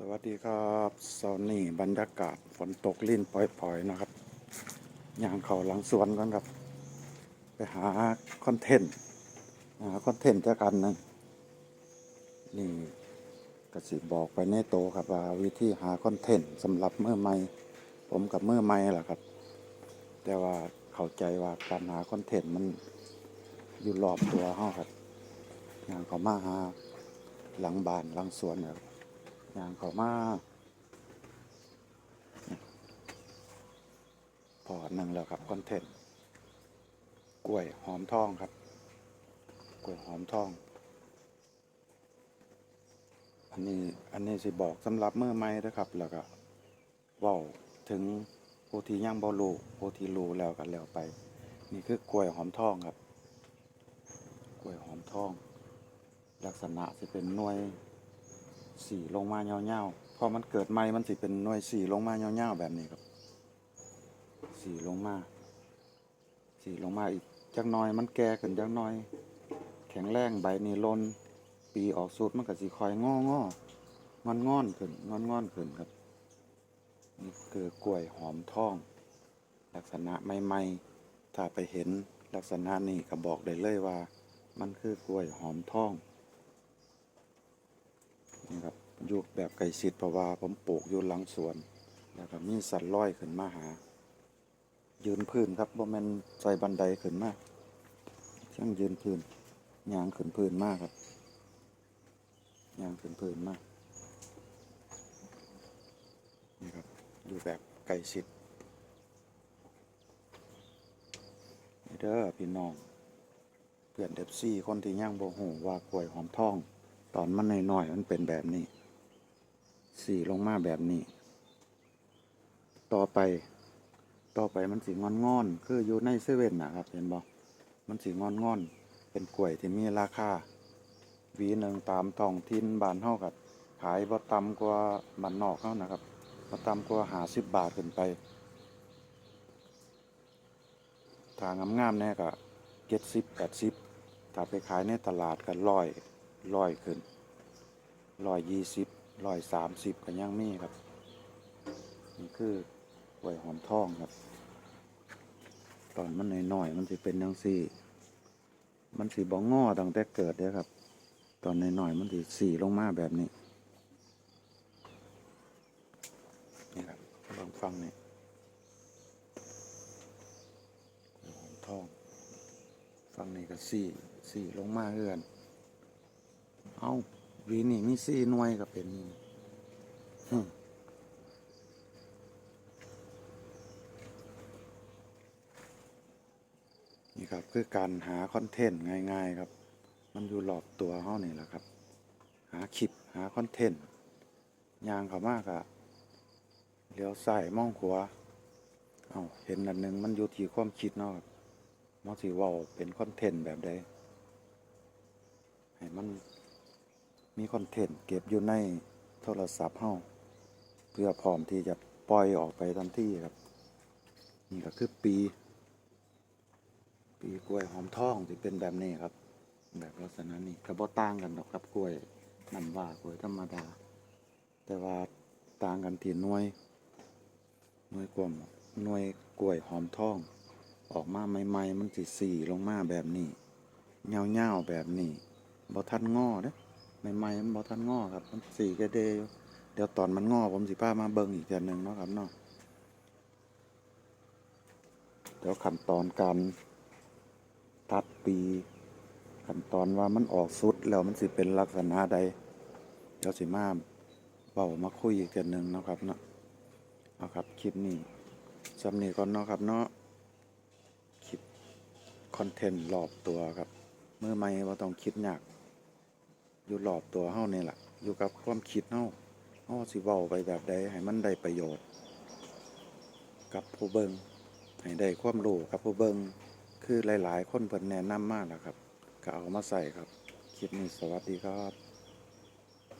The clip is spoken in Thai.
สวัสดีครับโซนี่บรรยากาศฝนตกลิ่นปล่อย ๆ นะครับย่างเขาหลังสวนกันครับ ไปหาคอนเทนต์หาคอนเทนต์จากกันนึงนี่กระสิบอกไปในโตครับว่าวิธีหาคอนเทนต์สำหรับเมื่อใหม่ผมกับเมื่อใหม่แหละครับ แต่ว่าเข้าใจว่าการหาคอนเทนต์มันอยู่รอบตัวเฮาครับย่างเขามาหาหลังบ้านหลังสวนเนี่ยครับ ย่างเขามาพอหนึ่งแล้วครับคอนเทนต์กล้วยหอมทองครับ กล้วยหอมทอง อันนี้อันนี้สิบอกสำหรับเมื่อไม่นะครับ แล้วก็ว้าถึงผู้ที่ยังบ่รู้ผู้ที่รู้แล้วกันแล้วไป นี่คือกล้วยหอมทองครับ กล้วยหอมทอง ลักษณะจะเป็นหน่วย สีลงมาเงาๆพอมันเกิดใหม่มันสิเป็นหน่วยสีลงมาเงาๆแบบนี้ครับ สีลงมา สีลงมาอีกจักน้อยมันแก่ขึ้นจักน้อย แข็งแรงใบนี่ลนปีออกสุดมันก็สิคอยงององอนงอนขึ้นงอนงอนขึ้นครับนี่คือกล้วยหอมทอง ลักษณะใหม่ๆถ้าไปเห็นลักษณะนี้ก็บอกได้เลยว่า มันคือกล้วยหอมทอง นี่ครับ อยู่แบบไก่ชิดเพราะว่าผมปลูกอยู่หลังสวน แล้วก็มีสัตว์ลอยขึ้นมาหา ยืนพื้นครับว่ามันใส่บันไดขึ้นมาช่างยืนพื้นยางขึ้นพื้นมากครับยางขึ้นพื้นมากนี่ครับอยู่แบบไก่ชิดนี่เด้อพี่น้องเพื่อนเดฟซี่คนที่ย่างโบหูว่ากล้วยหอมทอง ตอนมันน้อยๆมันเป็นแบบนี้ สีลงมาแบบนี้ ต่อไป ต่อไปมันสีงอนงอน คืออยู่ในเซเว่นนะครับ เห็นบ่มันสีงอนงอน เป็นกล้วยที่มีราคาวีหนึ่งตามท้องถิ่นบ้านเฮากับขายบ่ต่ำกว่าบ้านนอกเฮานะครับบ่ต่ำกว่าหาสิบบาทขึ้นไปถ้างามๆแน่ก็เจ็ดสิบแปดสิบถ้าไปขายในตลาดก็ร้อยร้อยขึ้นร้อยยี่สิบ ร้อยสามสิบก็ยังมีครับ นี่คือหวยหอมทองครับ ตอนมันหน้อยๆมันสิเป็นยังสี่ มันสีบองงอตั้งแต่เกิดเลยครับ ตอนหน้อยๆมันสีสีลงมาแบบนี้ นี่ครับลองฟังเนี่ยหอมทอง ฟังนี่ก็สี่สี่ลงมาเฮือน เอ้า วีนี่มีสี่หน่วยก็เป็นนี่ครับ คือการหาคอนเทนต์ง่าย ๆ ครับ มันอยู่รอบตัวเฮานี่แหละครับ หาคลิปหาคอนเทนต์ยางเขามากอะเลี้ยวซ้ายมองขวาเอาเห็นอันหนึ่งมันอยู่ที่ความคิดเนาะครับมันสิเว่าเป็นคอนเทนต์แบบใดให้มัน มีคอนเทนต์เก็บอยู่ในโทรศัพท์เฮาเพื่อพร้อมที่จะปล่อยออกไปทันทีครับ นี่ก็คือปี ปีกล้วยหอมทองที่เป็นแบบนี้ครับ แบบลักษณะนี้ก็บ่ต่างกันดอกครับกล้วยน้ำว่ากล้วยธรรมดา แต่ว่าต่างกันที่หน่วยหน่วยกลมหน่วยกล้วยหอมทอง ออกมาใหม่ๆมันสิสีลงมาแบบนี้เงาๆแบบนี้บ่ทันงอเด้ ใหม่ๆมันบ่ทันงอครับ มันสีกระเดยเดี๋ยวตอนมันงอผมสิพามาเบิ่งอีกเทื่อหนึ่งเนาะครับเนาะเดี๋ยวขั้นตอนการตัดปีขั้นตอนว่ามันออกสุดแล้วมันสิเป็นลักษณะใดเดี๋ยวสิมาเว้ามาคุยอีกเทื่อหนึ่งเนาะครับเนาะเอาครับคลิปนี้สำนี้ก่อนเนาะครับเนาะคลิปคอนเทนต์รอบตัวครับเมื่อไม่ว่าต้องคิดยาก อยู่หลอบตัวเฮานี่แหละอยู่กับความคิดเฮาเฮาสิเว้าไปแบบใดให้มันได้ประโยชน์ กับผู้เบิงให้ได้ความรู้กับผู้เบิงคือหลาย ๆ คนเพิ่นแนะนำมาแล้วครับ ก็เอามาใส่ครับ คลิปนี้สวัสดีครับ